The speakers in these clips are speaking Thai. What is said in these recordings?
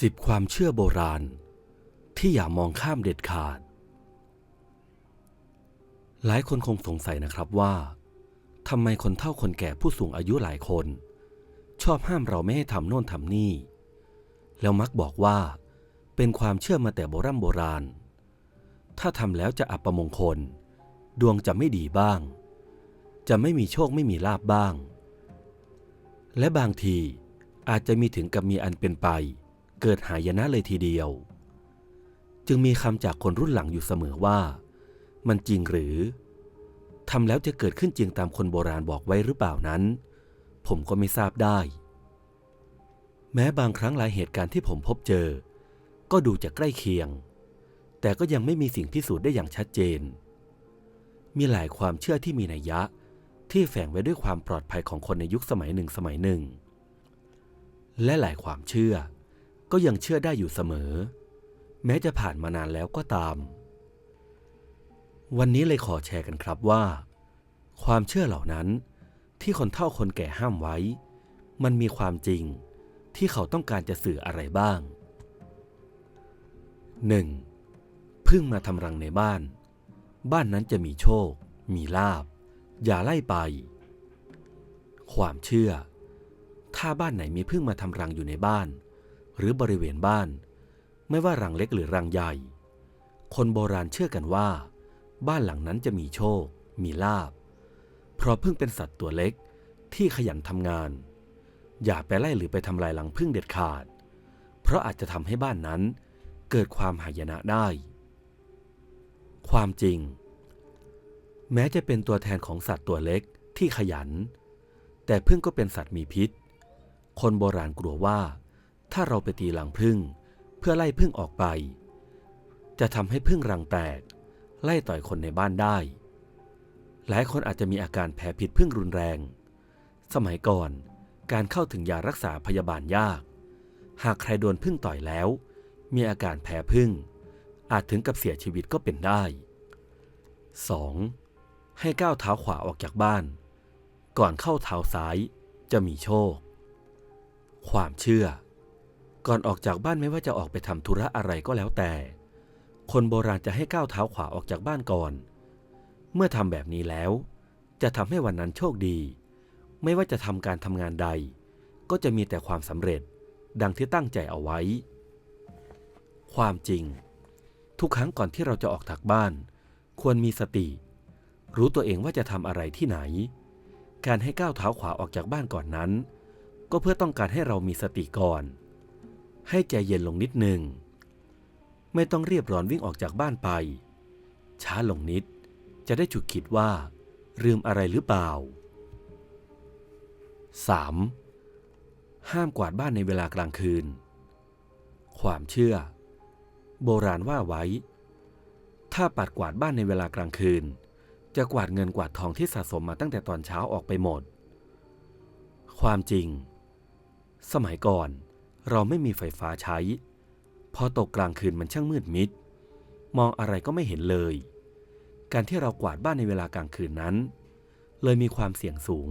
สิบความเชื่อโบราณ ที่อย่ามองข้ามเด็ดขาด หลายคนคงสงสัยนะครับว่าทำไมคนเฒ่าคนแก่ผู้สูงอายุหลายคน ชอบห้ามเราไม่ให้ทำโน่นทำนี่ แล้วมักบอกว่า เป็นความเชื่อมาแต่โบรโบราณ ถ้าทำแล้วจะอัปมงคล ดวงจะไม่ดีบ้าง จะไม่มีโชคไม่มีลาบบ้าง และบางทีอาจจะมีถึงกับมีอันเป็นไป เกิดหายนะเลยทีเดียว จึงมีคำจากคนรุ่นหลังอยู่เสมอว่า มันจริงหรือทำแล้วจะเกิดขึ้นจริงตามคนโบราณบอกไว้หรือเปล่านั้น ผมก็ไม่ทราบได้ แม้บางครั้งหลายเหตุการณ์ที่ผมพบเจอ ก็ดูจะใกล้เคียง แต่ก็ยังไม่มีสิ่งพิสูจน์ได้อย่างชัดเจน มีหลายความเชื่อที่มีนัยยะที่แฝงไว้ด้วยความปลอดภัยของคนในยุคสมัยหนึ่งสมัยหนึ่ง และหลายความเชื่อ ก็ยังเชื่อได้อยู่เสมอ แม้จะผ่านมานานแล้วก็ตาม วันนี้เลยขอแชร์กันครับว่า ความเชื่อเหล่านั้นที่คนเฒ่าคนแก่ห้ามไว้ มันมีความจริงที่เขาต้องการจะสื่ออะไรบ้าง 1. พึ่งมาทำรังในบ้าน บ้านนั้นจะมีโชค มีลาบ อย่าไล่ไป ความเชื่อ ถ้าบ้านไหนมีพึ่งมาทำรังอยู่ในบ้าน หรือบริเวณบ้าน ไม่ว่ารังเล็กหรือรังใหญ่ คนโบราณเชื่อกันว่า บ้านหลังนั้นจะมีโชค มีลาบ เพราะพึ่งเป็นสัตว์ตัวเล็กที่ขยันทำงาน อย่าไปไล่หรือไปทำลายรังพึ่งเด็ดขาด เพราะอาจจะทำให้บ้านนั้นเกิดความหายนะได้ ความจริง แม้จะเป็นตัวแทนของสัตว์ตัวเล็กที่ขยัน แต่พึ่งก็เป็นสัตว์มีพิษ คนโบราณกลัวว่า ถ้าเราไปตีรังพึ่งเพื่อไล่พึ่งออกไป จะทำให้พึ่งรังแตก ไล่ต่อยคนในบ้านได้ หลายคนอาจจะมีอาการแพ้พิษพึ่งรุนแรง สมัยก่อนการเข้าถึงยารักษาพยาบาลยาก หากใครโดนพึ่งต่อยแล้ว มีอาการแพ้พึ่ง อาจถึงกับเสียชีวิตก็เป็นได้ 2. ให้ก้าวเท้าขวาออกจากบ้าน ก่อนเข้าเท้าซ้ายจะมีโชค ความเชื่อ ก่อนออกจากบ้านไม่ว่าจะออกไปทำธุระอะไรก็แล้วแต่ คนโบราณจะให้ก้าวเท้าขวาออกจากบ้านก่อน เมื่อทำแบบนี้แล้ว จะทำให้วันนั้นโชคดี ไม่ว่าจะทำการทำงานใด ก็จะมีแต่ความสำเร็จ ดังที่ตั้งใจเอาไว้ ความจริง ทุกครั้งก่อนที่เราจะออกจากบ้าน ควรมีสติ รู้ตัวเองว่าจะทำอะไรที่ไหน การให้ก้าวเท้าขวาออกจากบ้านก่อนนั้น ก็เพื่อต้องการให้เรามีสติก่อน ให้ใจเย็นลงนิดหนึ่ง ไม่ต้องเรียบร้อนวิ่งออกจากบ้านไป ช้าลงนิดจะได้ฉุกคิดว่า ลืมอะไรหรือเปล่า 3. ห้ามกวาดบ้านในเวลากลางคืน ความเชื่อ โบราณว่าไว้ ถ้าปัดกวาดบ้านในเวลากลางคืน จะกวาดเงินกวาดทองที่สะสมมาตั้งแต่ตอนเช้าออกไปหมด ความจริง สมัยก่อน เราไม่มีไฟฟ้าใช้ พอตกกลางคืนมันช่างมืดมิด มองอะไรก็ไม่เห็นเลย การที่เรากวาดบ้านในเวลากลางคืนนั้น เลยมีความเสี่ยงสูง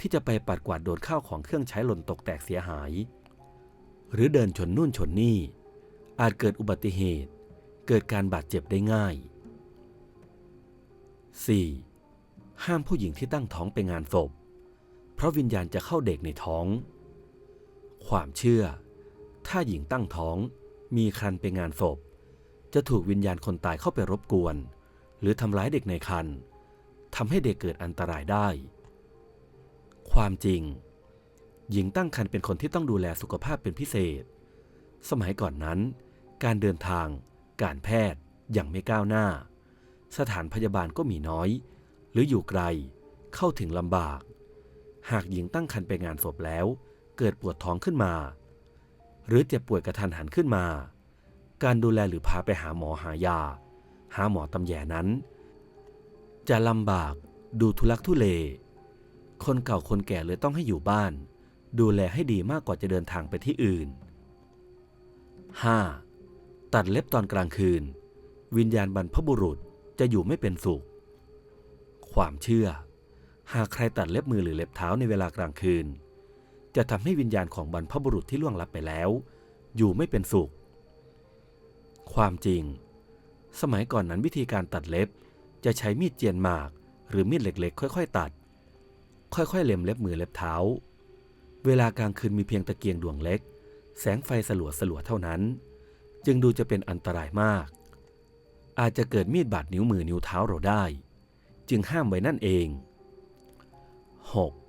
ที่จะไปปัดกวาดโดนข้าวของเครื่องใช้หล่นตกแตกเสียหาย หรือเดินชนนู่นชนนี่ อาจเกิดอุบัติเหตุ เกิดการบาดเจ็บได้ง่าย 4. ห้ามผู้หญิงที่ตั้งท้องไปงานศพ เพราะวิญญาณจะเข้าเด็กในท้อง ความเชื่อ ถ้าหญิงตั้งท้อง มีครรภ์ไปงานศพ จะถูกวิญญาณคนตายเข้าไปรบกวน หรือทำร้ายเด็กในครรภ์ทำให้เด็กเกิดอันตรายได้ ความจริง หญิงตั้งครรภ์เป็นคนที่ต้องดูแลสุขภาพเป็นพิเศษ สมัยก่อนนั้น การเดินทาง การแพทย์ยังไม่ก้าวหน้า สถานพยาบาลก็มีน้อย หรืออยู่ไกล เข้าถึงลำบาก หากหญิงตั้งครรภ์ไปงานศพแล้ว เกิดปวดท้องขึ้นมา หรือเจ็บป่วยกระทันหันขึ้นมา การดูแลหรือพาไปหาหมอหายา หาหมอตำแยนั้น จะลำบากดูทุลักทุเล คนเก่าคนแก่เลยต้องให้อยู่บ้าน ดูแลให้ดีมากกว่าจะเดินทางไปที่อื่น 5. ตัดเล็บตอนกลางคืน วิญญาณบรรพบุรุษจะอยู่ไม่เป็นสุข ความเชื่อ หากใครตัดเล็บมือหรือเล็บเท้าในเวลากลางคืน จะทำให้วิญญาณของบรรพบุรุษที่ล่วงลับไปแล้ว อยู่ไม่เป็นสุข ความจริง สมัยก่อนนั้นวิธีการตัดเล็บ จะใช้มีดเจียนหมาก หรือมีดเล็กๆ ค่อยๆ ตัด ค่อยๆ เล็มเล็บมือเล็บเท้า เวลากลางคืนมีเพียงตะเกียงดวงเล็ก แสงไฟสลัวสลัวๆเท่านั้น จึงดูจะเป็นอันตรายมาก อาจจะเกิดมีดบาดนิ้วมือนิ้วเท้าเราได้ จึงห้ามไว้นั่นเอง 6.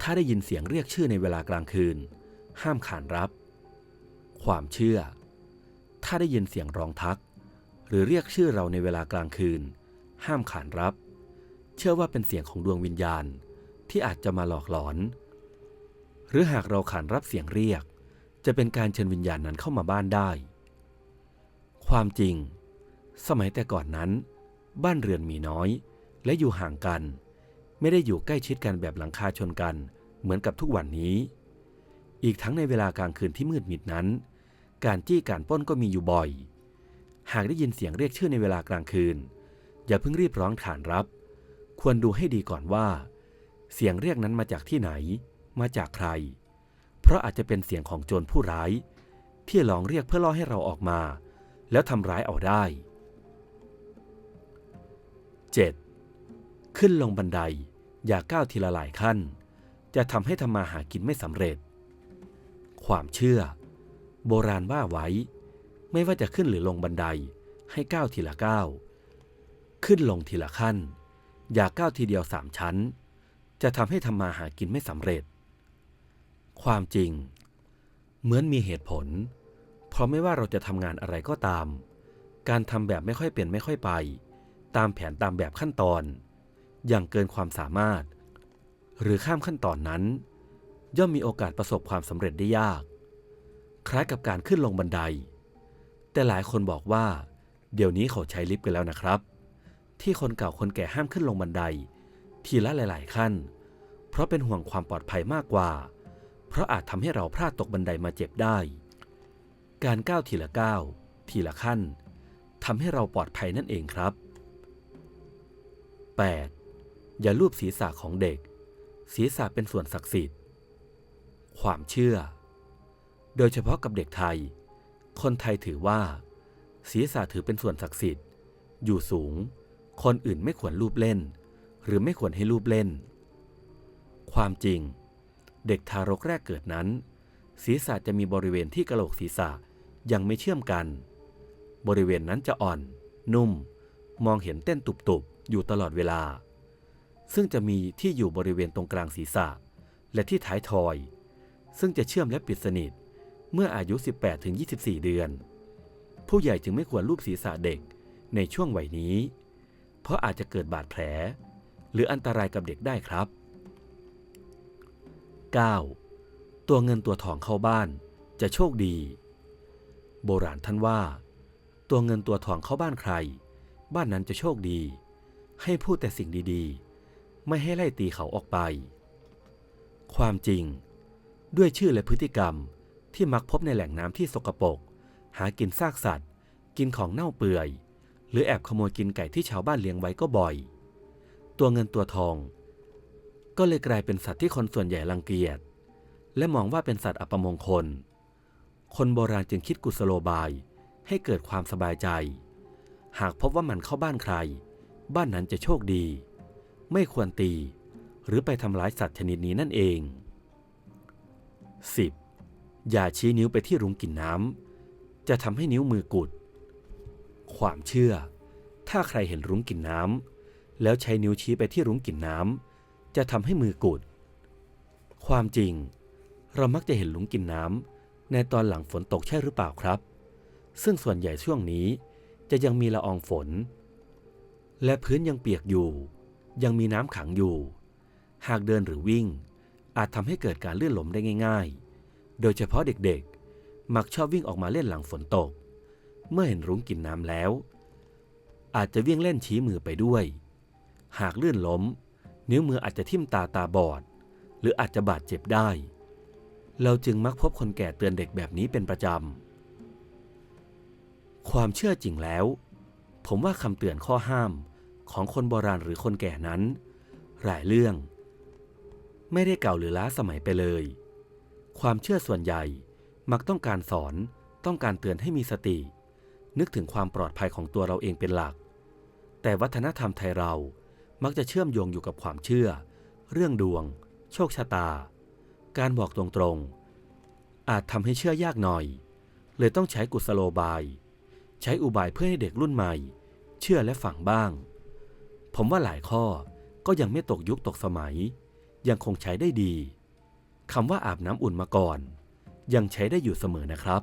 ถ้าได้ยินเสียงเรียกชื่อในเวลากลางคืน ห้ามขานรับ ความเชื่อ ถ้าได้ยินเสียงร้องทัก หรือเรียกชื่อเราในเวลากลางคืน ห้ามขานรับ เชื่อว่าเป็นเสียงของดวงวิญญาณที่อาจจะมาหลอกหลอน หรือหากเราขานรับเสียงเรียก จะเป็นการเชิญวิญญาณนั้นเข้ามาบ้านได้ ความจริง สมัยแต่ก่อนนั้น บ้านเรือนมีน้อย และอยู่ห่างกัน ไม่ได้อยู่ใกล้ชิดกันแบบหลังคาชนกัน เหมือนกับทุกวันนี้ อีกทั้งในเวลากลางคืนที่มืดมิดนั้น การจี้การป้นก็มีอยู่บ่อย หากได้ยินเสียงเรียกชื่อในเวลากลางคืน อย่าเพิ่งรีบร้องขานรับ ควรดูให้ดีก่อนว่า เสียงเรียกนั้นมาจากที่ไหน มาจากใคร เพราะอาจจะเป็นเสียงของโจรผู้ร้าย ที่ลองเรียกเพื่อล่อให้เราออกมา แล้วทำร้ายเอาได้ 7. ขึ้นลงบันได อย่าก้าวทีละหลายขั้น จะทำให้ทำมาหากินไม่สำเร็จ ความเชื่อ โบราณว่าไว้ ไม่ว่าจะขึ้นหรือลงบันไดให้ก้าวทีละก้าวขึ้นลงทีละขั้น อย่าก้าวทีเดียวสามชั้น จะทำให้ทำมาหากินไม่สำเร็จ ความจริง เหมือนมีเหตุผล เพราะไม่ว่าเราจะทำงานอะไรก็ตาม การทำแบบไม่ค่อยเป็นไม่ค่อยไป ตามแผนตามแบบขั้นตอน อย่างเกินความสามารถ หรือข้ามขั้นตอนนั้น ย่อมมีโอกาสประสบความสำเร็จได้ยาก คล้ายกับการขึ้นลงบันได แต่หลายคนบอกว่า เดี๋ยวนี้เขาใช้ลิฟต์กันแล้วนะครับ ที่คนเก่าคนแก่ห้ามขึ้นลงบันได ทีละหลาย ๆ ขั้น เพราะเป็นห่วงความปลอดภัยมากกว่า เพราะอาจทำให้เราพลาดตกบันไดมาเจ็บได้ การก้าวทีละก้าวทีละขั้นทำให้เราปลอดภัยนั่นเองครับ 8. อย่าลูบศีรษะของเด็ก ศีรษะเป็นส่วนศักดิ์สิทธิ์ ความเชื่อ โดยเฉพาะกับเด็กไทย คนไทยถือว่า ศีรษะถือเป็นส่วนศักดิ์สิทธิ์ อยู่สูง คนอื่นไม่ควรลูบเล่น หรือไม่ควรให้ลูบเล่น ความจริง เด็กทารกแรกเกิดนั้น ศีรษะจะมีบริเวณที่กระโหลกศีรษะยังไม่เชื่อมกัน บริเวณนั้นจะอ่อน นุ่ม มองเห็นเต้นตุบๆ อยู่ตลอดเวลา ซึ่งจะมีที่อยู่บริเวณตรงกลางศีรษะ และที่ท้ายทอย ซึ่งจะเชื่อมและปิดสนิท เมื่ออายุ 18-24 เดือน ผู้ใหญ่จึงไม่ควรลูบศีรษะเด็กในช่วงวัยนี้ เพราะอาจจะเกิดบาดแผล หรืออันตรายกับเด็กได้ครับ 9. ตัวเงินตัวทองเข้าบ้านจะโชคดี โบราณท่านว่า ตัวเงินตัวทองเข้าบ้านใคร บ้านนั้นจะโชคดี ให้พูดแต่สิ่งดีๆ ไม่ให้ไล่ตีเขาออกไป ความจริง ด้วยชื่อและพฤติกรรมที่มักพบในแหล่งน้ำที่สกปรกหากินซากสัตว์ กินของเน่าเปื่อย หรือแอบขโมยกินไก่ที่ชาวบ้านเลี้ยงไว้ก็บ่อย ตัวเงินตัวทอง ก็เลยกลายเป็นสัตว์ที่คนส่วนใหญ่รังเกียจ และมองว่าเป็นสัตว์อัปมงคล คนโบราณจึงคิดกุศโลบายให้เกิดความสบายใจ หากพบว่ามันเข้าบ้านใคร บ้านนั้นจะโชคดี ไม่ควรตี หรือไปทำร้ายสัตว์ชนิดนี้นั่นเอง 10. อย่าชี้นิ้วไปที่รุ้งกินน้ำจะทำให้นิ้วมือกุด ความเชื่อ ถ้าใครเห็นรุ้งกินน้ำแล้วใช้นิ้วชี้ไปที่รุ้งกินน้ำจะทำให้มือกุด ความจริง เรามักจะเห็นลุงกินน้ำในตอนหลังฝนตกใช่หรือเปล่าครับ ซึ่งส่วนใหญ่ช่วงนี้จะยังมีละอองฝน และพื้นยังเปียกอยู่ ยังมีน้ำขังอยู่ หากเดินหรือวิ่ง อาจทำให้เกิดการลื่นล้มได้ง่าย ๆ โดยเฉพาะเด็กๆ มักชอบวิ่งออกมาเล่นหลังฝนตก เมื่อเห็นรุ้งกินน้ำแล้ว อาจจะวิ่งเล่นชี้มือไปด้วย หากลื่นล้ม นิ้วมืออาจจะทิ่มตาตาบอด หรืออาจจะบาดเจ็บได้ เราจึงมักพบคนแก่เตือนเด็กแบบนี้เป็นประจำ ความเชื่อจริงแล้ว ผมว่าคำเตือนข้อห้าม ของคนโบราณหรือคนแก่นั้น หลายเรื่อง ไม่ได้เก่าหรือล้าสมัยไปเลย ความเชื่อส่วนใหญ่มักต้องการสอนต้องการเตือนให้มีสติ นึกถึงความปลอดภัยของตัวเราเองเป็นหลัก แต่วัฒนธรรมไทยเรามักจะเชื่อมโยงอยู่กับความเชื่อ เรื่องดวง โชคชะตา การบอกตรงๆ อาจทำให้เชื่อยากหน่อย เลยต้องใช้กุศโลบาย ใช้อุบายเพื่อให้เด็กรุ่นใหม่ เชื่อและฝังบ้าง ผมว่าหลายข้อก็ยังไม่ตกยุคตกสมัย ยังคงใช้ได้ดีคำว่าอาบน้ำอุ่นมาก่อน ยังใช้ได้อยู่เสมอนะครับ